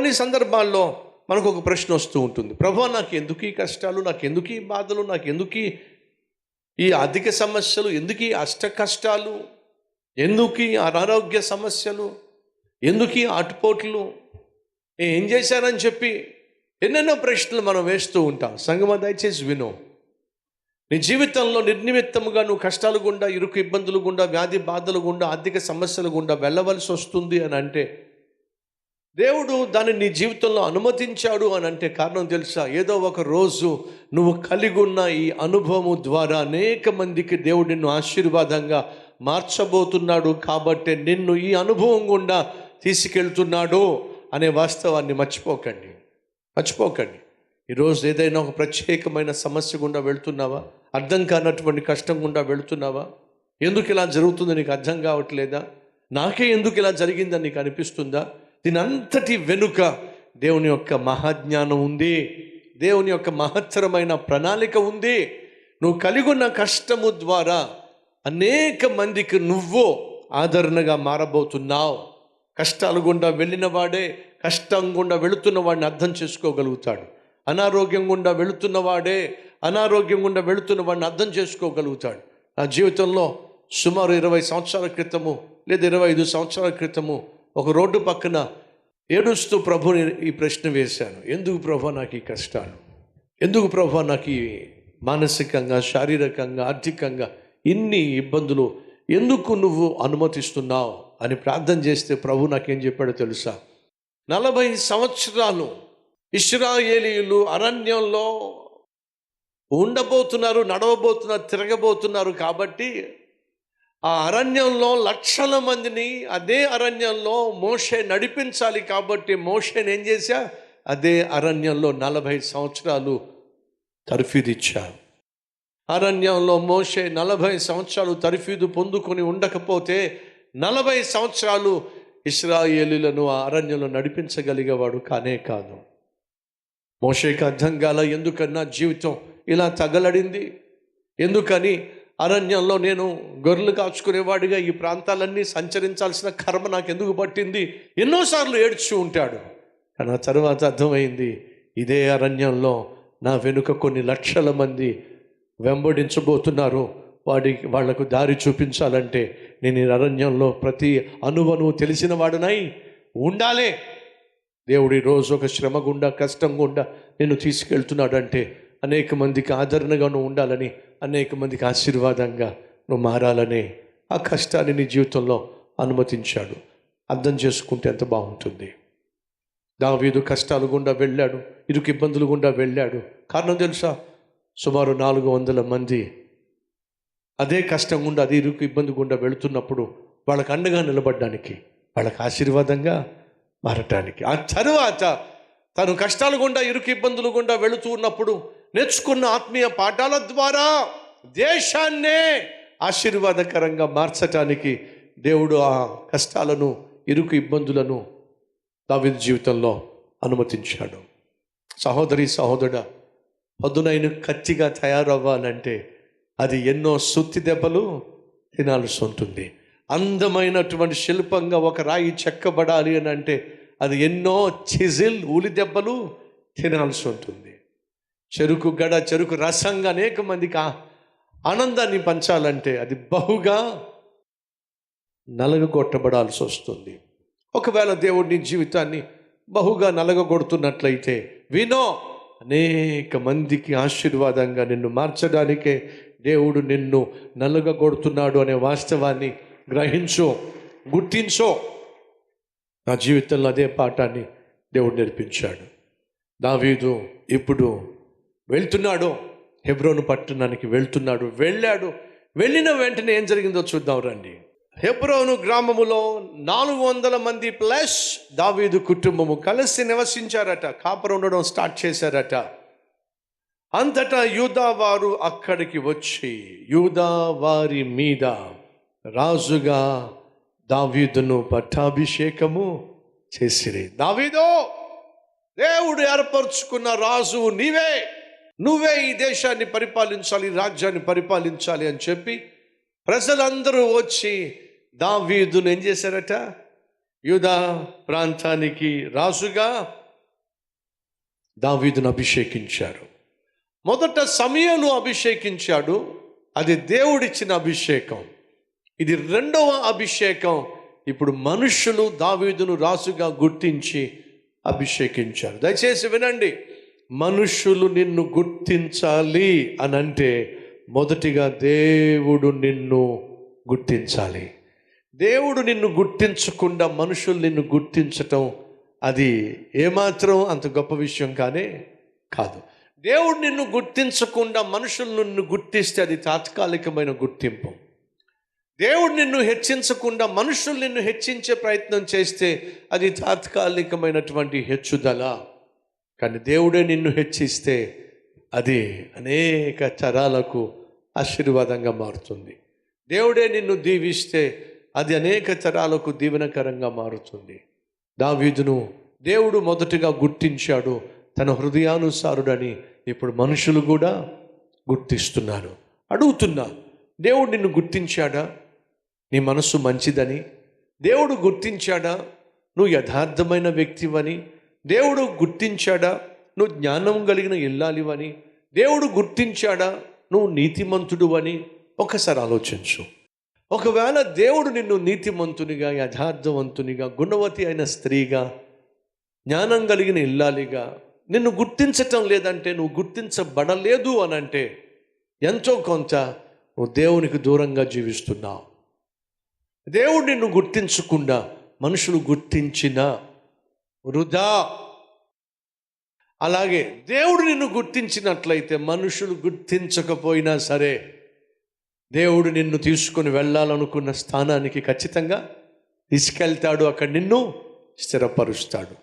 కొన్ని సందర్భాల్లో మనకు ఒక ప్రశ్న వస్తూ ఉంటుంది. ప్రభు నాకు ఎందుకు ఈ కష్టాలు? నాకు ఎందుకు ఈ బాధలు? నాకు ఎందుకు ఈ- ఆర్థిక అధిక సమస్యలు? ఎందుకు ఈ అష్ట కష్టాలు? ఎందుకు ఈ అనారోగ్య సమస్యలు? ఎందుకు ఈ ఆటుపోట్లు? ఏం చేశానని చెప్పి ఎన్నెన్నో ప్రశ్నలు మనం వేస్తూ ఉంటాం. సంగమ దయచేసి విను. నీ జీవితంలో నిర్నిమిత్తముగా నువ్వు కష్టాలు గుండా ఇరుకు ఇబ్బందులు గుండా వ్యాధి బాధలు గుండా ఆర్థిక సమస్యలు గుండా వెళ్ళవలసి వస్తుంది అని అంటే దేవుడు దాన్ని నీ జీవితంలో అనుమతించాడు అని అంటే కారణం తెలుసా? ఏదో ఒక రోజు నువ్వు కలిగి ఉన్న ఈ అనుభవము ద్వారా అనేక మందికి దేవుడు నిన్ను ఆశీర్వాదంగా మార్చబోతున్నాడు కాబట్టి నిన్ను ఈ అనుభవం గుండా తీసుకెళ్తున్నాడు అనే వాస్తవాన్ని మర్చిపోకండి. మర్చిపోకండి. ఈరోజు ఏదైనా ఒక ప్రత్యేకమైన సమస్య గుండా వెళ్తున్నావా? అర్థం కానటువంటి కష్టం గుండా వెళ్తున్నావా? ఎందుకు ఇలా జరుగుతుందో నీకు అర్థం కావట్లేదా? నాకే ఎందుకు ఇలా జరిగిందని నీకు అనిపిస్తుందా? దీనంతటి వెనుక దేవుని యొక్క మహాజ్ఞానం ఉంది. దేవుని యొక్క మహత్తరమైన ప్రణాళిక ఉంది. నువ్వు కలిగొన్న కష్టము ద్వారా అనేక మందికి నువ్వు ఆదరణగా మారబోతున్నావు. కష్టాలు గుండా వెళ్ళిన వాడే కష్టం గుండా వెళుతున్న వాడిని అర్థం చేసుకోగలుగుతాడు. అనారోగ్యం గుండా వెళుతున్న వాడే అనారోగ్యం గుండా వెళుతున్న వాడిని అర్థం చేసుకోగలుగుతాడు. నా జీవితంలో సుమారు ఇరవై సంవత్సరాల క్రితము లేదా ఇరవై ఐదు సంవత్సరాల క్రితము ఒక రోడ్డు పక్కన ఏడుస్తూ ప్రభుని ఈ ప్రశ్న వేశాను. ఎందుకు ప్రభు నాకు ఈ కష్టాలు? ఎందుకు ప్రభు నాకు ఈ మానసికంగా శారీరకంగా ఆర్థికంగా ఇన్ని ఇబ్బందులు? ఎందుకు నువ్వు అనుమతిస్తున్నావు? అని ప్రార్థన చేస్తే ప్రభు నాకేం చెప్పాడో తెలుసా? నలభై సంవత్సరాలు ఇస్రాయేలీయులు అరణ్యంలో ఉండబోతున్నారు నడవబోతున్నారు తిరగబోతున్నారు కాబట్టి ఆ అరణ్యంలో లక్షల మందిని అదే అరణ్యంలో మోషే నడిపించాలి కాబట్టి మోషేని ఏం చేశా? అదే అరణ్యంలో నలభై సంవత్సరాలు తర్ఫీదిచ్చా అరణ్యంలో మోషే నలభై సంవత్సరాలు తర్ఫీదు పొందుకొని ఉండకపోతే నలభై సంవత్సరాలు ఇస్రాయేలీలను ఆ అరణ్యంలో నడిపించగలిగేవాడు కానే కాదు. మోషేకి అర్థం కాల ఎందుకన్నా జీవితం ఇలా తగలడింది? ఎందుకని అరణ్యంలో నేను గొర్రెలు కాచుకునేవాడిగా ఈ ప్రాంతాలన్నీ సంచరించాల్సిన కర్మ నాకు ఎందుకు పట్టింది? ఎన్నోసార్లు ఏడ్చి ఉంటాడు. కానీ ఆ తర్వాత అర్థమైంది ఇదే అరణ్యంలో నా వెనుక కొన్ని లక్షల మంది వెంబడించబోతున్నారు. వాడి వాళ్ళకు దారి చూపించాలంటే నేను ఈ అరణ్యంలో ప్రతి అనువను తెలిసిన వాడునై ఉండాలే. దేవుడు ఈరోజు ఒక శ్రమ గుండా కష్టం గుండా నేను తీసుకెళ్తున్నాడంటే అనేక మందికి ఆదరణగాను ఉండాలని అనేక మందికి ఆశీర్వాదంగా నువ్వు మారాలని ఆ కష్టాన్ని నీ జీవితంలో అనుమతించాడు. అర్థం చేసుకుంటే ఎంత బాగుంటుంది. దావీదు కష్టాలు గుండా వెళ్ళాడు ఇరుకు ఇబ్బందులు గుండా వెళ్ళాడు. కారణం తెలుసా? సుమారు నాలుగు వందల మంది అదే కష్టం గుండా అదే ఇరుకు ఇబ్బంది గుండా వెళుతున్నప్పుడు వాళ్ళకి అండగా నిలబడడానికి వాళ్ళకి ఆశీర్వాదంగా మారటానికి. ఆ తరువాత తను కష్టాలు గుండా ఇరుకు ఇబ్బందులు గుండా వెళుతూ ఉన్నప్పుడు నేర్చుకున్న ఆత్మీయ పాఠాల ద్వారా దేశాన్నే ఆశీర్వాదకరంగా మార్చటానికి దేవుడు ఆ కష్టాలను ఇరుకు ఇబ్బందులను దావిద జీవితంలో అనుమతించాడు. సహోదరి సహోదరుడ పదునైన కత్తిగా తయారవ్వాలంటే అది ఎన్నో సుత్తి దెబ్బలు తినాల్సి ఉంటుంది. అందమైనటువంటి శిల్పంగా ఒక రాయి చెక్కబడాలి అని అంటే అది ఎన్నో చిజిల్ ఊలి దెబ్బలు తినాల్సి ఉంటుంది. చెరుకు గడ చెరుకు రసంగా అనేక మందికి ఆనందాన్ని పంచాలంటే అది బహుగా నలగగొట్టబడాల్సి వస్తుంది. ఒకవేళ దేవుడిని జీవితాన్ని బహుగా నలగగొడుతున్నట్లయితే వినో అనేక మందికి ఆశీర్వాదంగా నిన్ను మార్చడానికే దేవుడు నిన్ను నలగగొడుతున్నాడు అనే వాస్తవాన్ని గ్రహించో గుర్తించో. నా జీవితంలో అదే పాఠాన్ని దేవుడు నేర్పించాడు. దావీదు ఇప్పుడు వెళ్తున్నాడు. హెబ్రోను పట్టణానికి వెళ్తున్నాడు. వెళ్ళాడు. వెళ్ళిన వెంటనే ఏం జరిగిందో చూద్దాం రండి. హెబ్రోను గ్రామములో నాలుగు వందల మంది ప్లస్ దావీదు కుటుంబము కలిసి నివసించారట. కాపర ఉండడం స్టార్ట్ చేశారట. అంతటా యూదా వారు అక్కడికి వచ్చి యూదా వారి మీద రాజుగా దావీదును పట్టాభిషేకము చేసిరి. దావీదో దేవుడు ఏర్పరచుకున్న రాజు నీవే. నువ్వే ఈ దేశాన్ని పరిపాలించాలి ఈ రాజ్యాన్ని పరిపాలించాలి అని చెప్పి ప్రజలందరూ వచ్చి దావీదును ఏం చేశారట? యూదా ప్రాంతానికి రాజుగా దావీదును అభిషేకించారు. మొదట సమయను అభిషేకించాడు అది దేవుడిచ్చిన అభిషేకం. ఇది రెండవ అభిషేకం. ఇప్పుడు మనుషులు దావీదును రాసుగా గుర్తించి అభిషేకించారు. దయచేసి వినండి. మనుషులు నిన్ను గుర్తించాలి అని అంటే మొదటిగా దేవుడు నిన్ను గుర్తించాలి. దేవుడు నిన్ను గుర్తించకుండా మనుషులు నిన్ను గుర్తించటం అది ఏమాత్రం అంత గొప్ప విషయం కానీ కాదు. దేవుడు నిన్ను గుర్తించకుండా మనుషులు నిన్ను గుర్తిస్తే అది తాత్కాలికమైన గుర్తింపు. దేవుడు నిన్ను హెచ్చించకుండా మనుషులు నిన్ను హెచ్చించే ప్రయత్నం చేస్తే అది తాత్కాలికమైనటువంటి హెచ్చుదల. కానీ దేవుడే నిన్ను హెచ్చిస్తే అది అనేక తరాలకు ఆశీర్వాదంగా మారుతుంది. దేవుడే నిన్ను దీవిస్తే అది అనేక తరాలకు దీవెనకరంగా మారుతుంది. దావీదును దేవుడు మొదటగా గుర్తించాడు. తన హృదయానుసారుడని ఇప్పుడు మనుషులు కూడా గుర్తిస్తున్నారు. అడుగుతున్నా దేవుడు నిన్ను గుర్తించాడా? నీ మనసు మంచిదని? దేవుడు గుర్తించాడా? నువ్వు యథార్థమైన వ్యక్తివని? దేవుడు గుర్తించాడా? నువ్వు జ్ఞానం కలిగిన ఇల్లాలివని దేవుడు గుర్తించాడా? నువ్వు నీతిమంతుడు అని ఒకసారి ఆలోచించు. ఒకవేళ దేవుడు నిన్ను నీతిమంతునిగా యథార్థవంతునిగా గుణవతి అయిన స్త్రీగా జ్ఞానం కలిగిన ఇల్లాలిగా నిన్ను గుర్తించటం లేదంటే నువ్వు గుర్తించబడలేదు అని అంటే ఎంతో కొంత నువ్వు దేవునికి దూరంగా జీవిస్తున్నావు. దేవుడు నిన్ను గుర్తించకుండా మనుషులు గుర్తించిన వృధా. అలాగే దేవుడు నిన్ను గుర్తించినట్లయితే మనుషులు గుర్తించకపోయినా సరే దేవుడు నిన్ను తీసుకుని వెళ్ళాలనుకున్న స్థానానికి ఖచ్చితంగా తీసుకెళ్తాడు. అక్కడ నిన్ను స్థిరపరుస్తాడు.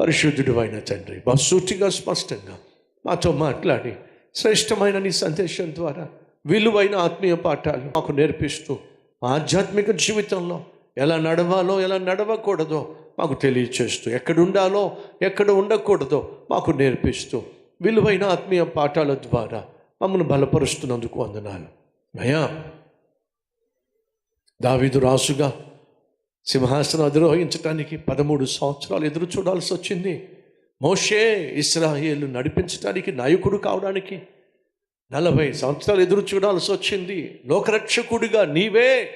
పరిశుద్ధుడు అయిన తండ్రి బహుసూటిగా స్పష్టంగా మాతో మాట్లాడి శ్రేష్టమైన నీ సందేశం ద్వారా విలువైన ఆత్మీయ పాఠాలు మాకు నేర్పిస్తూ ఆధ్యాత్మిక జీవితంలో ఎలా నడవాలో ఎలా నడవకూడదో మాకు తెలియచేస్తూ ఎక్కడ ఉండాలో ఎక్కడ ఉండకూడదో మాకు నేర్పిస్తూ విలువైన ఆత్మీయ పాఠాల ద్వారా మమ్మల్ని బలపరుస్తున్నందుకు వందనాలు. నయా దావీదు రాసుగా సింహాసనం అధిరోహించడానికి పదమూడు సంవత్సరాలు ఎదురు చూడాల్సి వచ్చింది. మోషే ఇస్రాయేలు నడిపించడానికి నాయకుడు కావడానికి నలభై సంవత్సరాలు ఎదురు చూడాల్సి వచ్చింది. లోకరక్షకుడిగా నీవే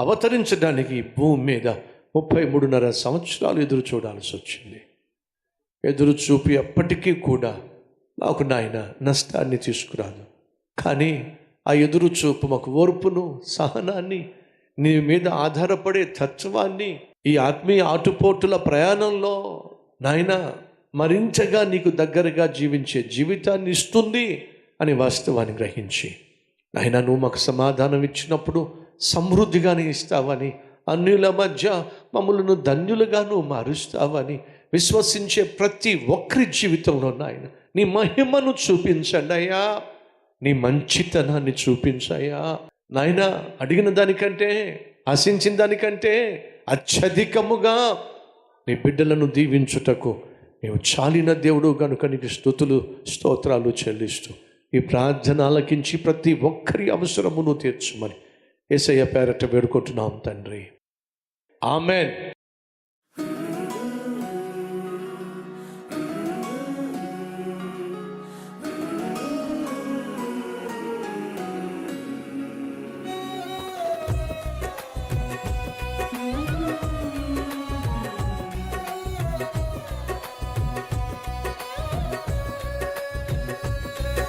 అవతరించడానికి భూమి మీద ముప్పై మూడున్నర సంవత్సరాలు ఎదురు చూడాల్సి వచ్చింది. ఎదురు చూపి అప్పటికీ కూడా మాకు నాయన నష్టాన్ని తీసుకురాదు. కానీ ఆ ఎదురు చూపు మాకు ఓర్పును సహనాన్ని నీ మీద ఆధారపడే తత్వాన్ని ఈ ఆత్మీయ ఆటుపోటుల ప్రయాణంలో నాయన మరింతగా నీకు దగ్గరగా జీవించే జీవితాన్ని ఇస్తుంది అని వాస్తవాన్ని గ్రహించి నాయన నువ్వు మాకు సమాధానం ఇచ్చినప్పుడు సమృద్ధిగానే ఇస్తావని అన్యుల మధ్య మమ్మల్ని ధన్యులుగాను మారుస్తావని విశ్వసించే ప్రతి ఒక్కరి జీవితంలో నాయన నీ మహిమను చూపించండి అయ్యా. నీ మంచితనాన్ని చూపించాయా నాయన అడిగిన దానికంటే ఆశించిన దానికంటే అత్యధికముగా నీ బిడ్డలను దీవించుటకు నీవు చాలిన దేవుడు కనుక నీకు స్థుతులు స్తోత్రాలు చెల్లిస్తూ ఈ ప్రార్థన ఆలకించి ప్రతి ఒక్కరి అవసరమును తీర్చుమని ఏసయ్య పేరట వేడుకుంటున్నాం తండ్రి. ఆమెన్.